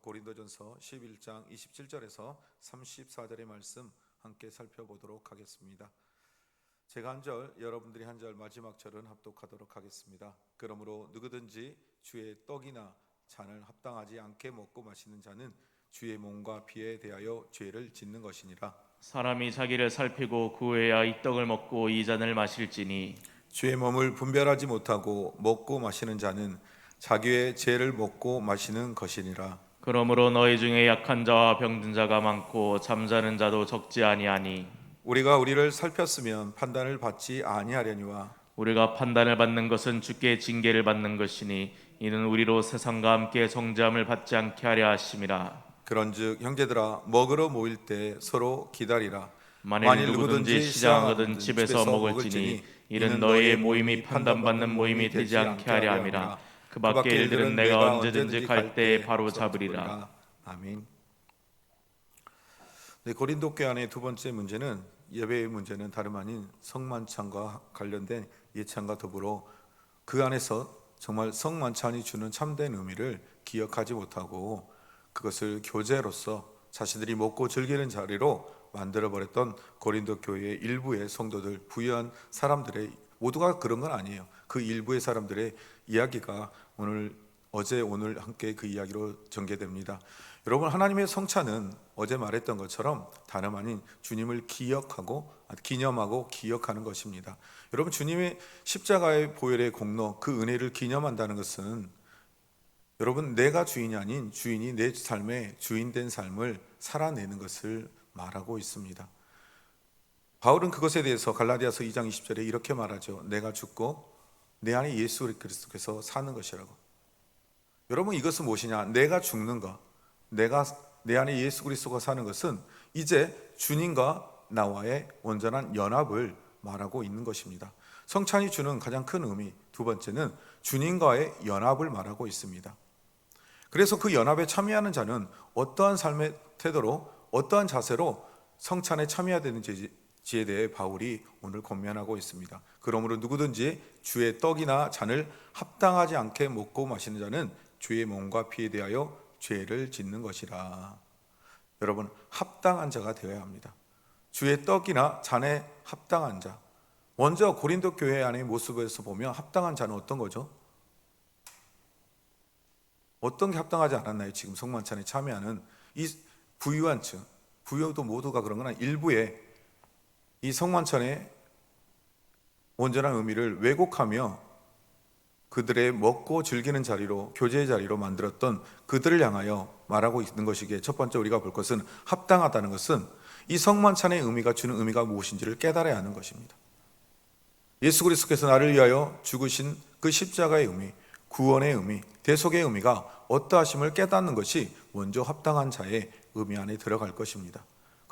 고린도전서 11장 27절에서 34절의 말씀 함께 살펴보도록 하겠습니다. 제가 한 절, 여러분들이 한 절 마지막 절은 합독하도록 하겠습니다. 그러므로 누구든지 주의 떡이나 잔을 합당하지 않게 먹고 마시는 자는 주의 몸과 피에 대하여 죄를 짓는 것이니라. 사람이 자기를 살피고 구해야 이 떡을 먹고 이 잔을 마실지니 주의 몸을 분별하지 못하고 먹고 마시는 자는 자기의 죄를 먹고 마시는 것이니라. 그러므로 너희 중에 약한 자와 병든 자가 많고 잠자는 자도 적지 아니하니 우리가 우리를 살폈으면 판단을 받지 아니하려니와 우리가 판단을 받는 것은 주께 징계를 받는 것이니 이는 우리로 세상과 함께 정죄함을 받지 않게 하려 하심이라. 그런즉 형제들아 먹으러 모일 때 서로 기다리라. 만일 누구든지 시장하거든 집에서 먹을지니 이는 너희의 모임이 판단받는 모임이 되지 않게 하려 함이라 그 밖의 일들은 내가 언제든지 갈 때에 바로 잡으리라 아멘. 네, 고린도 교회 안의 두 번째 문제는 예배의 문제는 다름 아닌 성만찬과 관련된 예찬과 더불어 그 안에서 정말 성만찬이 주는 참된 의미를 기억하지 못하고 그것을 교제로서 자신들이 먹고 즐기는 자리로 만들어 버렸던 고린도 교회의 일부의 성도들 부유한 사람들의 모두가 그런 건 아니에요. 그 일부의 사람들의 이야기가 오늘 어제 오늘 함께 그 이야기로 전개됩니다. 여러분 하나님의 성찬은 어제 말했던 것처럼 다름 아닌 주님을 기억하고 기념하고 기억하는 것입니다. 여러분 주님의 십자가의 보혈의 공로 그 은혜를 기념한다는 것은 여러분 내가 주인이 아닌 주인이 내 삶의 주인 된 삶을 살아내는 것을 말하고 있습니다. 바울은 그것에 대해서 갈라디아서 2장 20절에 이렇게 말하죠. 내가 죽고 내 안에 예수 그리스도께서 사는 것이라고. 여러분 이것은 무엇이냐? 내가 죽는 것, 내가 내 안에 예수 그리스도가 사는 것은 이제 주님과 나와의 온전한 연합을 말하고 있는 것입니다. 성찬이 주는 가장 큰 의미 두 번째는 주님과의 연합을 말하고 있습니다. 그래서 그 연합에 참여하는 자는 어떠한 삶의 태도로 어떠한 자세로 성찬에 참여해야 되는지 에 대해 바울이 오늘 권면하고 있습니다. 그러므로 누구든지 주의 떡이나 잔을 합당하지 않게 먹고 마시는 자는 주의 몸과 피에 대하여 죄를 짓는 것이라. 여러분 합당한 자가 되어야 합니다. 주의 떡이나 잔에 합당한 자. 먼저 고린도 교회 안의 모습에서 보면 합당한 자는 어떤 거죠? 어떤 게 합당하지 않았나요? 지금 성만찬에 참여하는 이 부유한 층, 부유도 모두가 그런 건. 일부의 이 성만찬의 온전한 의미를 왜곡하며 그들의 먹고 즐기는 자리로 교제의 자리로 만들었던 그들을 향하여 말하고 있는 것이기에 첫 번째 우리가 볼 것은 합당하다는 것은 이 성만찬의 의미가 주는 의미가 무엇인지를 깨달아야 하는 것입니다. 예수 그리스도께서 나를 위하여 죽으신 그 십자가의 의미, 구원의 의미, 대속의 의미가 어떠하심을 깨닫는 것이 먼저 합당한 자의 의미 안에 들어갈 것입니다.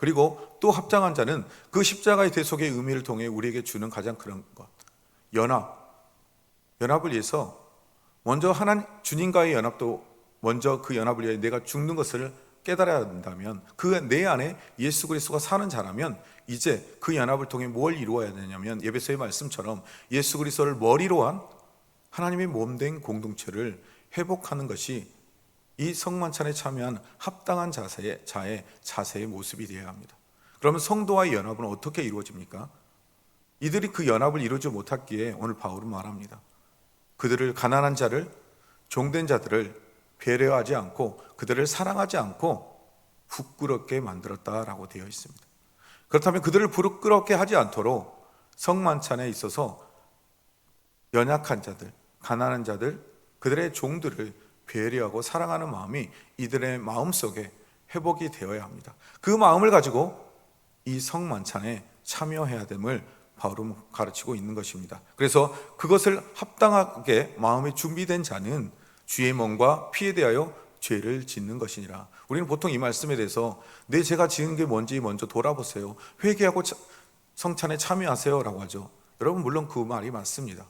그리고 또 합당한 자는 그 십자가의 대속의 의미를 통해 우리에게 주는 가장 그런 것, 연합, 연합을 위해서 먼저 하나님 주님과의 연합도 먼저 그 연합을 위해 내가 죽는 것을 깨달아야 한다면 그 내 안에 예수 그리스도가 사는 자라면 이제 그 연합을 통해 뭘 이루어야 되냐면 예배서의 말씀처럼 예수 그리스도를 머리로 한 하나님의 몸 된 공동체를 회복하는 것이 이 성만찬에 참여한 합당한 자세의 자의 자세의 모습이 되어야 합니다. 그러면 성도와의 연합은 어떻게 이루어집니까? 이들이 그 연합을 이루지 못했기에 오늘 바울은 말합니다. 그들을 가난한 자를 종된 자들을 배려하지 않고 그들을 사랑하지 않고 부끄럽게 만들었다라고 되어 있습니다. 그렇다면 그들을 부끄럽게 하지 않도록 성만찬에 있어서 연약한 자들, 가난한 자들, 그들의 종들을 배려하고 사랑하는 마음이 이들의 마음 속에 회복이 되어야 합니다. 그 마음을 가지고 이 성만찬에 참여해야 됨을 바울은 가르치고 있는 것입니다. 그래서 그것을 합당하게 마음이 준비된 자는 주의 몸과 피에 대하여 죄를 짓는 것이니라. 우리는 보통 이 말씀에 대해서 내 죄가 지은 게 뭔지 먼저 돌아보세요. 회개하고 성찬에 참여하세요라고 하죠. 여러분 물론 그 말이 맞습니다.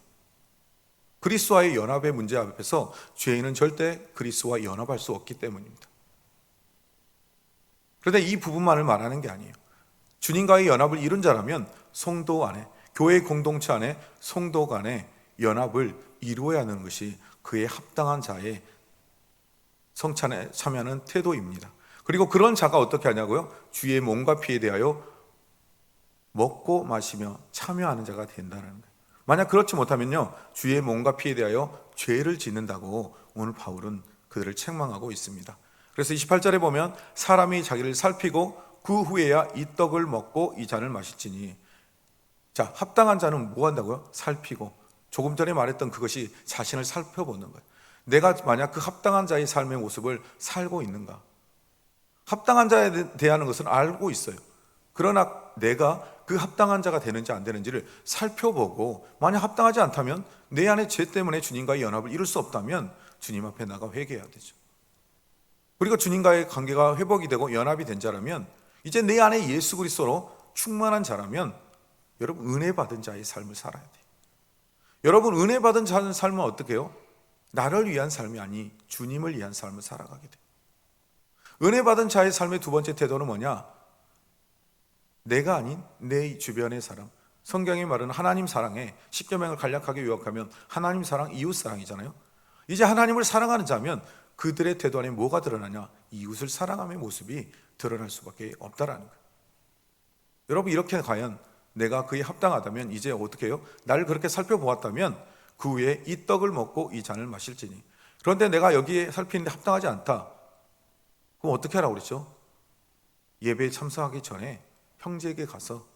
그리스와의 연합의 문제 앞에서 죄인은 절대 그리스와 연합할 수 없기 때문입니다. 그런데 이 부분만을 말하는 게 아니에요. 주님과의 연합을 이룬 자라면 성도 안에 교회 공동체 안에 성도 간의 연합을 이루어야 하는 것이 그의 합당한 자의 성찬에 참여하는 태도입니다. 그리고 그런 자가 어떻게 하냐고요? 주의 몸과 피에 대하여 먹고 마시며 참여하는 자가 된다는 거예요. 만약 그렇지 못하면요, 주의 몸과 피에 대하여 죄를 짓는다고 오늘 바울은 그들을 책망하고 있습니다. 그래서 28절에 보면 사람이 자기를 살피고 그 후에야 이 떡을 먹고 이 잔을 마실지니 자, 합당한 자는 뭐 한다고요? 살피고 조금 전에 말했던 그것이 자신을 살펴보는 거예요. 내가 만약 그 합당한 자의 삶의 모습을 살고 있는가? 합당한 자에 대한 것은 알고 있어요. 그러나 내가 그 합당한 자가 되는지 안 되는지를 살펴보고 만약 합당하지 않다면 내 안에 죄 때문에 주님과의 연합을 이룰 수 없다면 주님 앞에 나가 회개해야 되죠. 그리고 주님과의 관계가 회복이 되고 연합이 된 자라면 이제 내 안에 예수 그리스도로 충만한 자라면 여러분 은혜 받은 자의 삶을 살아야 돼요. 여러분 은혜 받은 자의 삶은 어떻게 해요? 나를 위한 삶이 아니 주님을 위한 삶을 살아가게 돼요. 은혜 받은 자의 삶의 두 번째 태도는 뭐냐? 내가 아닌 내 주변의 사람. 성경이 말하는 하나님 사랑에 십계명을 간략하게 요약하면 하나님 사랑, 이웃 사랑이잖아요. 이제 하나님을 사랑하는 자면 그들의 태도 안에 뭐가 드러나냐? 이웃을 사랑함의 모습이 드러날 수밖에 없다라는 거예요. 여러분 이렇게 과연 내가 그에 합당하다면 이제 어떻게 해요? 나를 그렇게 살펴보았다면 그 후에 이 떡을 먹고 이 잔을 마실지니 그런데 내가 여기에 살피는데 합당하지 않다. 그럼 어떻게 하라고 그랬죠? 예배에 참석하기 전에 형제에게 가서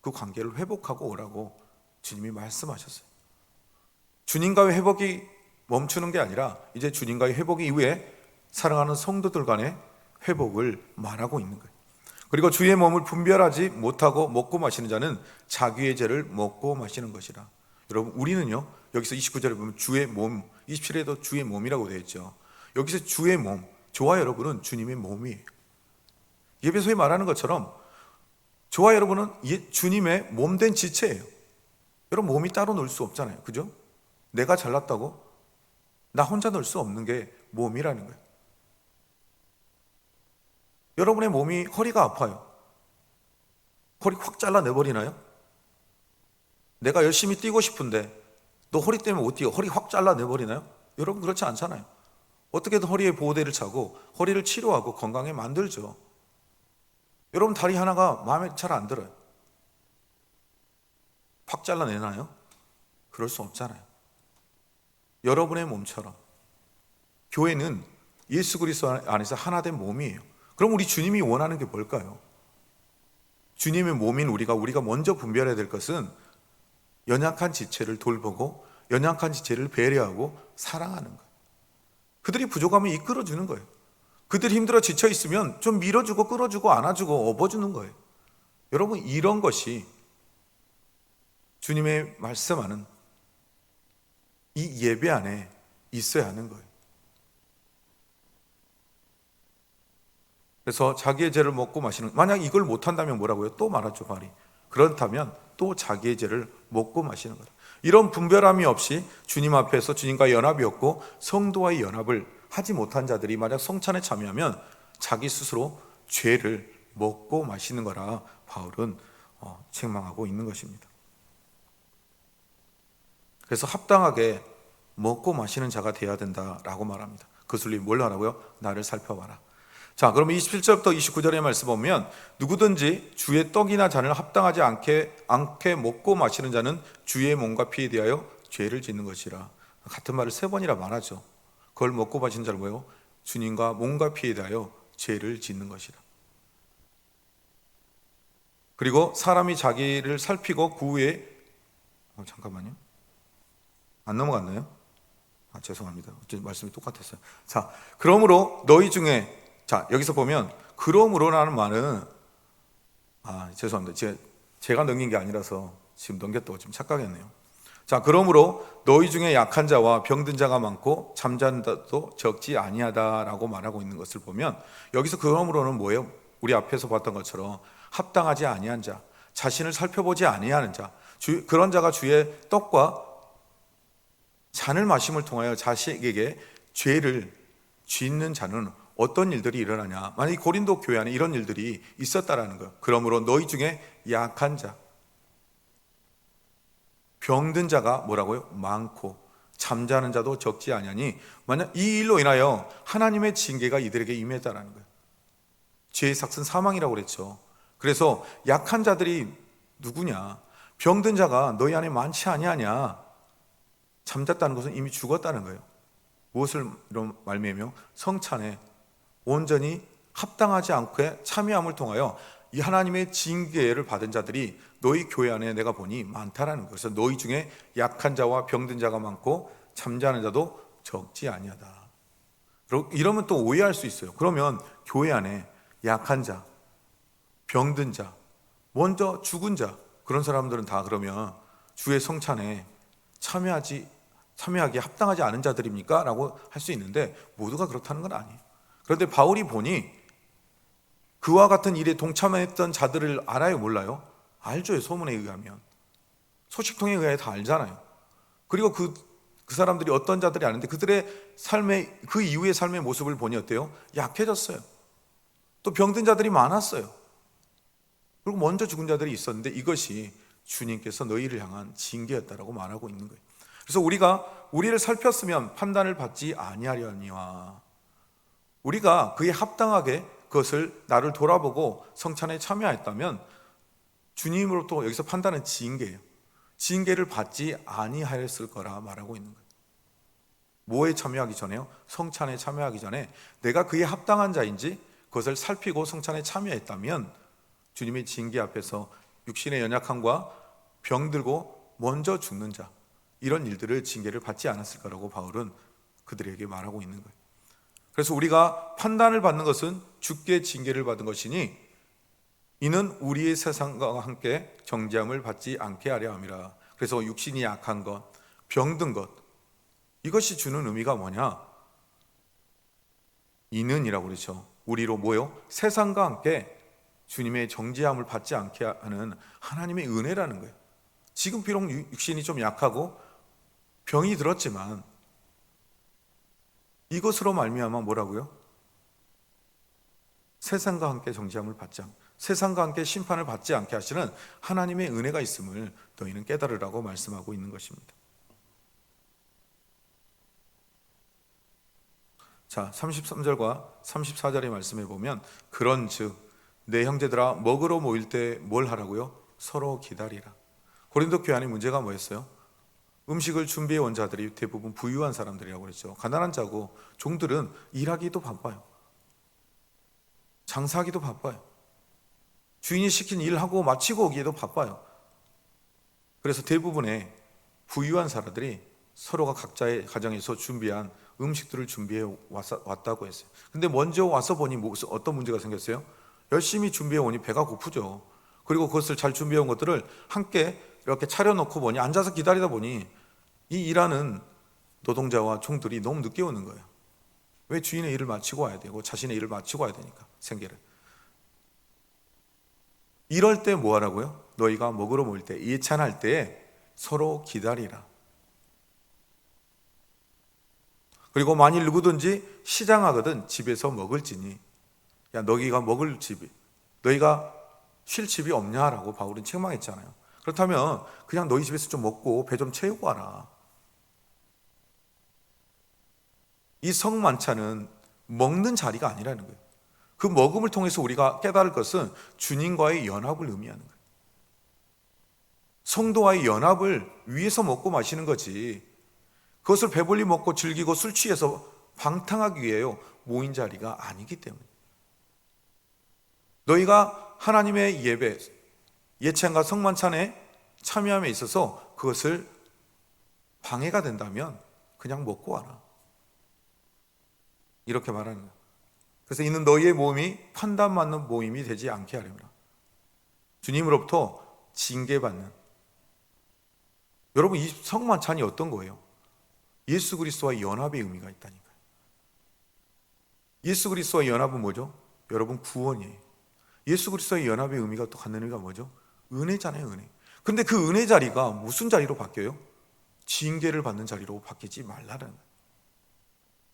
그 관계를 회복하고 오라고 주님이 말씀하셨어요. 주님과의 회복이 멈추는 게 아니라 이제 주님과의 회복 이후에 사랑하는 성도들 간의 회복을 말하고 있는 거예요. 그리고 주의 몸을 분별하지 못하고 먹고 마시는 자는 자기의 죄를 먹고 마시는 것이라. 여러분, 우리는요, 여기서 29절에 보면 주의 몸, 27에도 주의 몸이라고 되어 있죠. 여기서 주의 몸, 저와 여러분은 주님의 몸이에요. 예배소에 말하는 것처럼 저와 여러분은 예- 주님의 몸된 지체예요. 여러분, 몸이 따로 놀 수 없잖아요. 그죠? 내가 잘났다고 나 혼자 놀 수 없는 게 몸이라는 거예요. 여러분의 몸이 허리가 아파요. 허리 확 잘라내버리나요? 내가 열심히 뛰고 싶은데 너 허리 때문에 못 뛰어. 허리 확 잘라내버리나요? 여러분 그렇지 않잖아요. 어떻게든 허리에 보호대를 차고 허리를 치료하고 건강에 만들죠. 여러분 다리 하나가 마음에 잘 안 들어요. 확 잘라내나요? 그럴 수 없잖아요. 여러분의 몸처럼 교회는 예수 그리스도 안에서 하나 된 몸이에요. 그럼 우리 주님이 원하는 게 뭘까요? 주님의 몸인 우리가 우리가 먼저 분별해야 될 것은 연약한 지체를 돌보고 연약한 지체를 배려하고 사랑하는 것. 그들이 부족하면 이끌어 주는 거예요. 그들이 힘들어 지쳐 있으면 좀 밀어주고 끌어주고 안아주고 업어주는 거예요. 여러분 이런 것이 주님의 말씀하는 이 예배 안에 있어야 하는 거예요. 그래서 자기의 죄를 먹고 마시는 만약 이걸 못 한다면 뭐라고요? 또 말하죠, 말이. 그렇다면 또 자기의 죄를 먹고 마시는 거다. 이런 분별함이 없이 주님 앞에서 주님과 연합이 없고 성도와의 연합을 하지 못한 자들이 만약 성찬에 참여하면 자기 스스로 죄를 먹고 마시는 거라 바울은 어, 책망하고 있는 것입니다. 그래서 합당하게 먹고 마시는 자가 되어야 된다라고 말합니다. 그술리 뭘 하라고요? 나를 살펴봐라. 자, 그러면 27절부터 29절의 말씀 보면 누구든지 주의 떡이나 잔을 합당하지 않게 않게 먹고 마시는 자는 주의 몸과 피에 대하여 죄를 짓는 것이라. 같은 말을 세 번이나 말하죠. 그걸 먹고 마시는 자는 뭐예요? 주님과 몸과 피에 대하여 죄를 짓는 것이라. 그리고 사람이 자기를 살피고 그 후에 어, 잠깐만요. 안 넘어갔나요? 아, 죄송합니다. 어째 말씀이 똑같았어요. 자, 그러므로 너희 중에 자, 여기서 보면 그러므로라는 말은 아, 죄송합니다. 제, 제가 넘긴 게 아니라서 지금 넘겼다고 지금 착각했네요. 자, 그러므로 너희 중에 약한 자와 병든 자가 많고 잠자는 자도 적지 아니하다라고 말하고 있는 것을 보면 여기서 그러므로는 뭐예요? 우리 앞에서 봤던 것처럼 합당하지 아니한 자, 자신을 살펴보지 아니하는 자, 주, 그런 자가 주의 떡과 잔을 마심을 통하여 자식에게 죄를 짓는 자는 어떤 일들이 일어나냐? 만약 고린도 교회 안에 이런 일들이 있었다라는 거. 그러므로 너희 중에 약한 자, 병든 자가 뭐라고요? 많고 잠자는 자도 적지 아니하니 만약 이 일로 인하여 하나님의 징계가 이들에게 임했다라는 거예요. 죄의 삭은 사망이라고 그랬죠. 그래서 약한 자들이 누구냐? 병든 자가 너희 안에 많지 아니하냐? 잠잤다는 것은 이미 죽었다는 거예요. 무엇을 이런 말미암며 성찬에 온전히 합당하지 않게 참여함을 통하여 이 하나님의 징계를 받은 자들이 너희 교회 안에 내가 보니 많다라는 거예요. 그래서 너희 중에 약한 자와 병든 자가 많고 잠자는 자도 적지 아니하다. 이러면 또 오해할 수 있어요. 그러면 교회 안에 약한 자, 병든 자, 먼저 죽은 자 그런 사람들은 다 그러면 주의 성찬에 참여하지 참여하기에 합당하지 않은 자들입니까? 라고 할 수 있는데 모두가 그렇다는 건 아니에요. 그런데 바울이 보니 그와 같은 일에 동참했던 자들을 알아요, 몰라요? 알죠, 소문에 의하면. 소식통에 의하여 다 알잖아요. 그리고 그, 그 사람들이 어떤 자들이 아는데 그들의 삶의, 그 이후의 삶의 모습을 보니 어때요? 약해졌어요. 또 병든 자들이 많았어요. 그리고 먼저 죽은 자들이 있었는데 이것이 주님께서 너희를 향한 징계였다라고 말하고 있는 거예요. 그래서 우리가 우리를 살폈으면 판단을 받지 아니하려니와 우리가 그에 합당하게 그것을 나를 돌아보고 성찬에 참여했다면 주님으로부터 여기서 판단은 징계예요. 징계를 받지 아니하였을 거라 말하고 있는 거예요. 뭐에 참여하기 전에요? 성찬에 참여하기 전에 내가 그에 합당한 자인지 그것을 살피고 성찬에 참여했다면 주님의 징계 앞에서 육신의 연약함과 병들고 먼저 죽는 자 이런 일들을 징계를 받지 않았을 거라고 바울은 그들에게 말하고 있는 거예요. 그래서 우리가 판단을 받는 것은 죽게 징계를 받은 것이니 이는 우리의 세상과 함께 정죄함을 받지 않게 하려 함이라. 그래서 육신이 약한 것, 병든 것 이것이 주는 의미가 뭐냐? 이는이라고 그러죠. 우리로 모여 세상과 함께 주님의 정죄함을 받지 않게 하는 하나님의 은혜라는 거예요. 지금 비록 육- 육신이 좀 약하고 병이 들었지만 이것으로 말미암아 뭐라고요? 세상과 함께 정죄함을 받지 않, 세상과 함께 심판을 받지 않게 하시는 하나님의 은혜가 있음을 너희는 깨달으라고 말씀하고 있는 것입니다. 자, 33절과 34절의 말씀에 보면 그런 즉 내 형제들아 먹으러 모일 때 뭘 하라고요? 서로 기다리라. 고린도 안에 문제가 뭐였어요? 음식을 준비해 온 자들이 대부분 부유한 사람들이라고 그랬죠. 가난한 자고 종들은 일하기도 바빠요. 장사하기도 바빠요. 주인이 시킨 일하고 마치고 오기에도 바빠요. 그래서 대부분의 부유한 사람들이 서로가 각자의 가정에서 준비한 음식들을 준비해 왔- 왔다고 했어요. 근데 먼저 와서 보니 무슨 어떤 문제가 생겼어요? 열심히 준비해 오니 배가 고프죠. 그리고 그것을 잘 준비해 온 것들을 함께 이렇게 차려놓고 보니 앉아서 기다리다 보니 이 일하는 노동자와 종들이 너무 늦게 오는 거예요. 왜 주인의 일을 마치고 와야 되고 자신의 일을 마치고 와야 되니까 생계를. 이럴 때 뭐 하라고요? 너희가 먹으러 모일 때 예찬할 때 서로 기다리라. 그리고 만일 누구든지 시장하거든 집에서 먹을지니 야 너희가 먹을 집이 너희가 쉴 집이 없냐라고 바울은 책망했잖아요. 그렇다면 그냥 너희 집에서 좀 먹고 배 좀 채우고 와라. 이 성만찬은 먹는 자리가 아니라는 거예요. 그 먹음을 통해서 우리가 깨달을 것은 주님과의 연합을 의미하는 거예요. 성도와의 연합을 위해서 먹고 마시는 거지. 그것을 배불리 먹고 즐기고 술 취해서 방탕하기 위해요. 모인 자리가 아니기 때문에. 너희가 하나님의 예배, 예찬과 성만찬에 참여함에 있어서 그것을 방해가 된다면 그냥 먹고 와라. 이렇게 말하는 거예요. 그래서 이는 너희의 모임이 판단받는 모임이 되지 않게 하렵니다. 주님으로부터 징계받는. 여러분 이 성만찬이 어떤 거예요? 예수 그리스도와 연합의 의미가 있다니까요. 예수 그리스도와 연합은 뭐죠? 여러분 구원이에요. 예수 그리스도의 연합의 의미가 또 갖는 의미가 뭐죠? 은혜잖아요, 은혜. 근데 그 은혜 자리가 무슨 자리로 바뀌어요? 징계를 받는 자리로 바뀌지 말라는.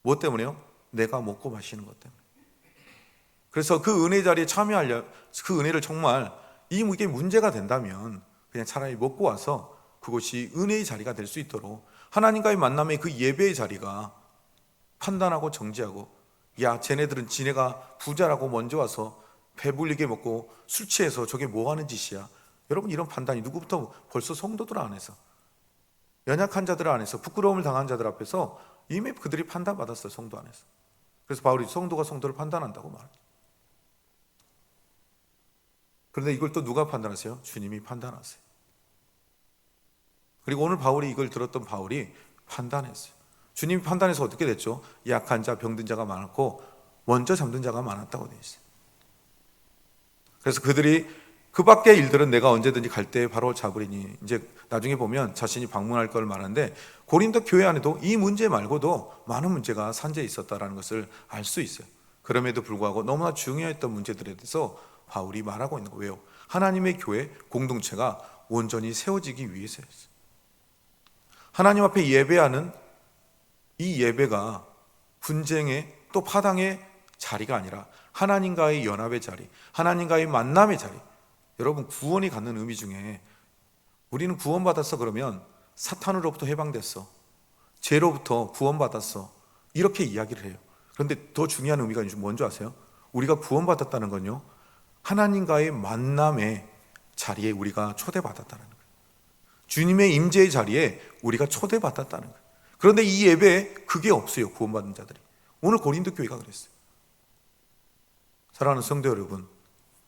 뭐 때문에요? 내가 먹고 마시는 것 때문에. 그래서 그 은혜 자리에 참여하려 그 은혜를 정말 이게 문제가 된다면 그냥 차라리 먹고 와서 그것이 은혜의 자리가 될 수 있도록 하나님과의 만남의 그 예배의 자리가 판단하고 정지하고 야 쟤네들은 지네가 부자라고 먼저 와서 배불리게 먹고 술 취해서 저게 뭐 하는 짓이야? 여러분 이런 판단이 누구부터 벌써 성도들 안에서 연약한 자들 안에서 부끄러움을 당한 자들 앞에서 이미 그들이 판단받았어요 성도 안에서. 그래서 바울이 성도가 성도를 판단한다고 말합니다 그런데 이걸 또 누가 판단하세요? 주님이 판단하세요 그리고 오늘 바울이 이걸 들었던 바울이 판단했어요 주님이 판단해서 어떻게 됐죠? 약한 자, 병든 자가 많았고 먼저 잠든 자가 많았다고 되어 있어요 그래서 그들이 그 밖의 일들은 내가 언제든지 갈 때 바로 잡으리니 이제 나중에 보면 자신이 방문할 걸 말하는데 고린도 교회 안에도 이 문제 말고도 많은 문제가 산재해 있었다라는 것을 알 수 있어요. 그럼에도 불구하고 너무나 중요했던 문제들에 대해서 바울이 말하고 있는 거예요. 하나님의 교회 공동체가 온전히 세워지기 위해서였어요. 하나님 앞에 예배하는 이 예배가 분쟁의 또 파당의 자리가 아니라 하나님과의 연합의 자리, 하나님과의 만남의 자리. 여러분 구원이 갖는 의미 중에 우리는 구원받았어 그러면 사탄으로부터 해방됐어. 죄로부터 구원받았어. 이렇게 이야기를 해요. 그런데 더 중요한 의미가 뭔지 아세요? 우리가 구원받았다는 건요. 하나님과의 만남의 자리에 우리가 초대받았다는 거예요. 주님의 임재의 자리에 우리가 초대받았다는 거예요. 그런데 이 예배에 그게 없어요. 구원받은 자들이. 오늘 고린도 교회가 그랬어요. 사랑하는 성도 여러분,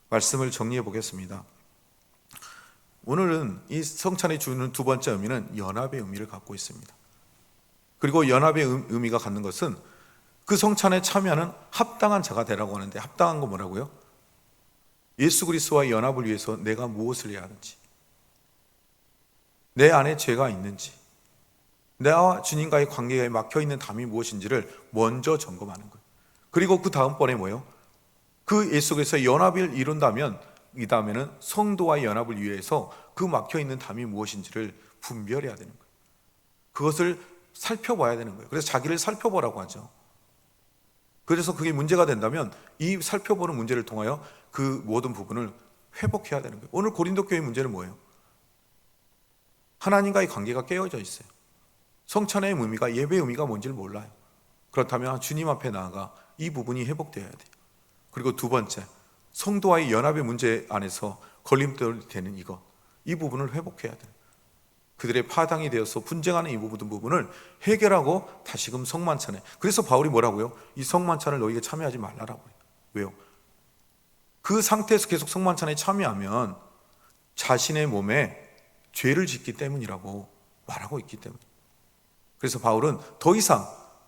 말씀을 정리해 보겠습니다. 오늘은 이 성찬이 주는 두 번째 의미는 연합의 의미를 갖고 있습니다. 그리고 연합의 의- 의미가 갖는 것은 그 성찬에 참여하는 합당한 자가 되라고 하는데 합당한 거 뭐라고요? 예수 그리스도와 연합을 위해서 내가 무엇을 해야 하는지, 내 안에 죄가 있는지, 나와 주님과의 관계에 막혀 있는 담이 무엇인지를 먼저 점검하는 거예요. 그리고 그 다음번에 뭐예요? 그 예수 그리스도의 연합을 이룬다면 이 다음에는 성도와의 연합을 위해서 그 막혀 있는 담이 무엇인지를 분별해야 되는 거예요. 그것을 살펴봐야 되는 거예요. 그래서 자기를 살펴보라고 하죠. 그래서 그게 문제가 된다면 이 살펴보는 문제를 통하여 그 모든 부분을 회복해야 되는 거예요. 오늘 고린도 교회 문제는 뭐예요? 하나님과의 관계가 깨어져 있어요. 성찬의 의미가 예배의 의미가 뭔지를 몰라요. 그렇다면 주님 앞에 나아가 이 부분이 회복되어야 돼요. 그리고 두 번째, 성도와의 연합의 문제 안에서 걸림돌이 되는 이것, 이 부분을 회복해야 돼요. 그들의 파당이 되어서 분쟁하는 이 부분 부분을 해결하고 다시금 성만찬에. 그래서 바울이 뭐라고요? 이 성만찬을 너희가 참여하지 말라라고 해요. 왜요? 그 상태에서 계속 성만찬에 참여하면 자신의 몸에 죄를 짓기 때문이라고 말하고 있기 때문에. 그래서 바울은 더 이상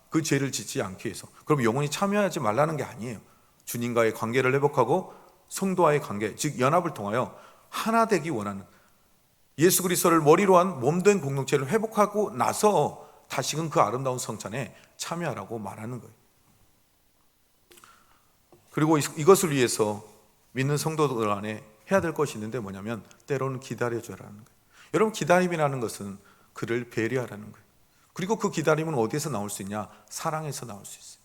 그 죄를 짓지 않기 위해서. 그럼 영원히 참여하지 말라는 게 아니에요. 주님과의 관계를 회복하고 성도와의 관계, 즉 연합을 통하여 하나 되기 원하는 예수 그리스도를 머리로 한 몸된 공동체를 회복하고 나서 다시금 그 아름다운 성찬에 참여하라고 말하는 거예요. 그리고 이- 이것을 위해서 믿는 성도들 안에 해야 될 것이 있는데 뭐냐면 때로는 기다려줘라는 거예요. 여러분 기다림이라는 것은 그를 배려하라는 거예요. 그리고 그 기다림은 어디에서 나올 수 있냐? 사랑에서 나올 수 있어요.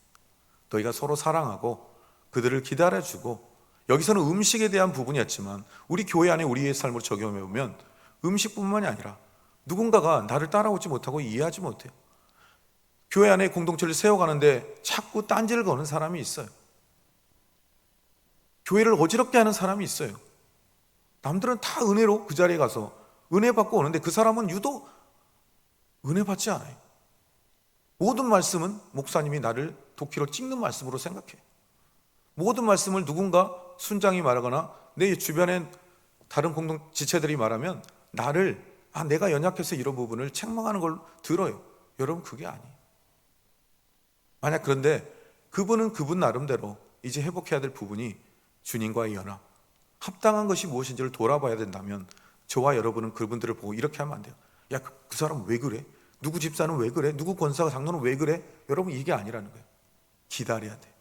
너희가 서로 사랑하고 그들을 기다려주고 여기서는 음식에 대한 부분이었지만 우리 교회 안에 우리의 삶을 적용해 보면 음식뿐만이 아니라 누군가가 나를 따라오지 못하고 이해하지 못해요. 교회 안에 공동체를 세워가는데 자꾸 딴지를 거는 사람이 있어요. 교회를 어지럽게 하는 사람이 있어요. 남들은 다 은혜로 그 자리에 가서 은혜 받고 오는데 그 사람은 유독 은혜 받지 않아요. 모든 말씀은 목사님이 나를 도끼로 찍는 말씀으로 생각해. 모든 말씀을 누군가 순장이 말하거나 내 주변에 다른 공동 지체들이 말하면 나를 아 내가 연약해서 이런 부분을 책망하는 걸 들어요. 여러분 그게 아니에요. 만약 그런데 그분은 그분 나름대로 이제 회복해야 될 부분이 주님과의 연합, 합당한 것이 무엇인지를 돌아봐야 된다면 저와 여러분은 그분들을 보고 이렇게 하면 안 돼요. 야, 그, 그 사람 왜 그래? 누구 집사는 왜 그래? 누구 권사가 장로는 왜 그래? 여러분 이게 아니라는 거예요. 기다려야 돼.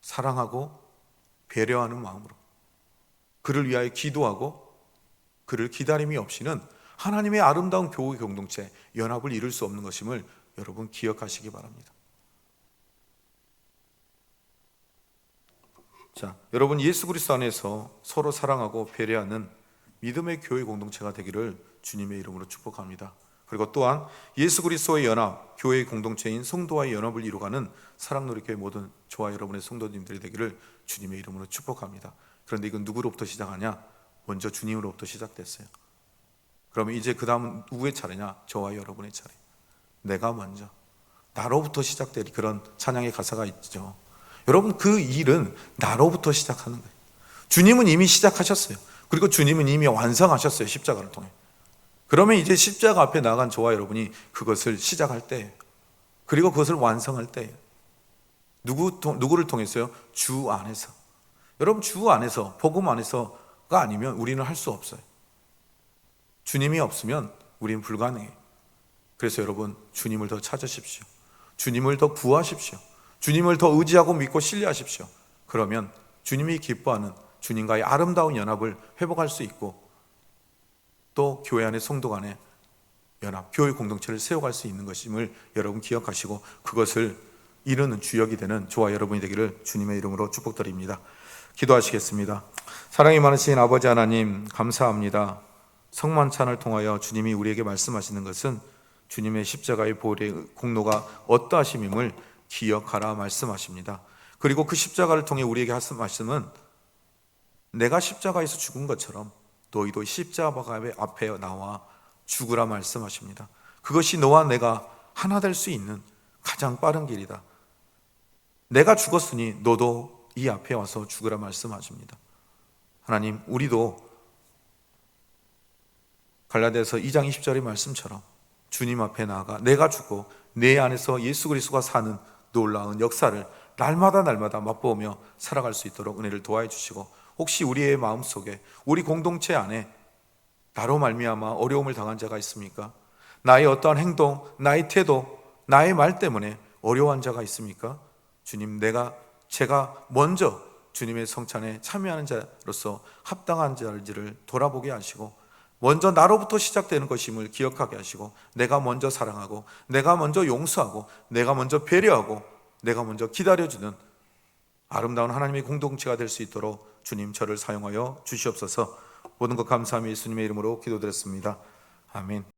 사랑하고 배려하는 마음으로 그를 위하여 기도하고 그를 기다림이 없이는 하나님의 아름다운 교회 공동체 연합을 이룰 수 없는 것임을 여러분 기억하시기 바랍니다. 자, 여러분 예수 그리스도 안에서 서로 사랑하고 배려하는 믿음의 교회 공동체가 되기를 주님의 이름으로 축복합니다. 그리고 또한 예수 그리스도의 연합, 교회의 공동체인 성도와의 연합을 이루가는 사랑놀이교회 모든 저와 여러분의 성도님들이 되기를 주님의 이름으로 축복합니다. 그런데 이건 누구로부터 시작하냐? 먼저 주님으로부터 시작됐어요. 그러면 이제 그 다음은 누구의 차례냐? 저와 여러분의 차례. 내가 먼저. 나로부터 시작된 그런 찬양의 가사가 있죠. 여러분 그 일은 나로부터 시작하는 거예요. 주님은 이미 시작하셨어요. 그리고 주님은 이미 완성하셨어요. 십자가를 통해. 그러면 이제 십자가 앞에 나간 저와 여러분이 그것을 시작할 때, 그리고 그것을 완성할 때, 누구 누구를 통해서요? 주 안에서. 여러분 주 안에서 복음 안에서가 아니면 우리는 할 수 없어요. 주님이 없으면 우리는 불가능해요. 그래서 여러분 주님을 더 찾으십시오. 주님을 더 구하십시오. 주님을 더 의지하고 믿고 신뢰하십시오. 그러면 주님이 기뻐하는 주님과의 아름다운 연합을 회복할 수 있고 또 교회 안의 성도 간의 연합, 교회 공동체를 세워갈 수 있는 것임을 여러분 기억하시고 그것을 이루는 주역이 되는 저와 여러분이 되기를 주님의 이름으로 축복드립니다. 기도하시겠습니다. 사랑이 많으신 아버지 하나님 감사합니다. 성만찬을 통하여 주님이 우리에게 말씀하시는 것은 주님의 십자가의 보혈의 공로가 어떠하심임을 기억하라 말씀하십니다. 그리고 그 십자가를 통해 우리에게 하신 말씀은 내가 십자가에서 죽은 것처럼 너희도 십자가 앞에 나와 죽으라 말씀하십니다. 그것이 너와 내가 하나 될 수 있는 가장 빠른 길이다. 내가 죽었으니 너도 이 앞에 와서 죽으라 말씀하십니다. 하나님, 우리도 갈라디아서 2장 20절의 말씀처럼 주님 앞에 나아가 내가 죽고 내 안에서 예수 그리스도가 사는 놀라운 역사를 날마다 날마다 맛보며 살아갈 수 있도록 은혜를 도와해 주시고 혹시 우리의 마음 속에 우리 공동체 안에 나로 말미암아 어려움을 당한 자가 있습니까? 나의 어떠한 행동, 나의 태도, 나의 말 때문에 어려워한 자가 있습니까? 주님, 내가 제가 먼저 주님의 성찬에 참여하는 자로서 합당한 자를 돌아보게 하시고 먼저 나로부터 시작되는 것임을 기억하게 하시고 내가 먼저 사랑하고 내가 먼저 용서하고 내가 먼저 배려하고 내가 먼저 기다려주는 아름다운 하나님의 공동체가 될 수 있도록 주님 저를 사용하여 주시옵소서 모든 것 감사함이 예수님의 이름으로 기도드렸습니다. 아멘.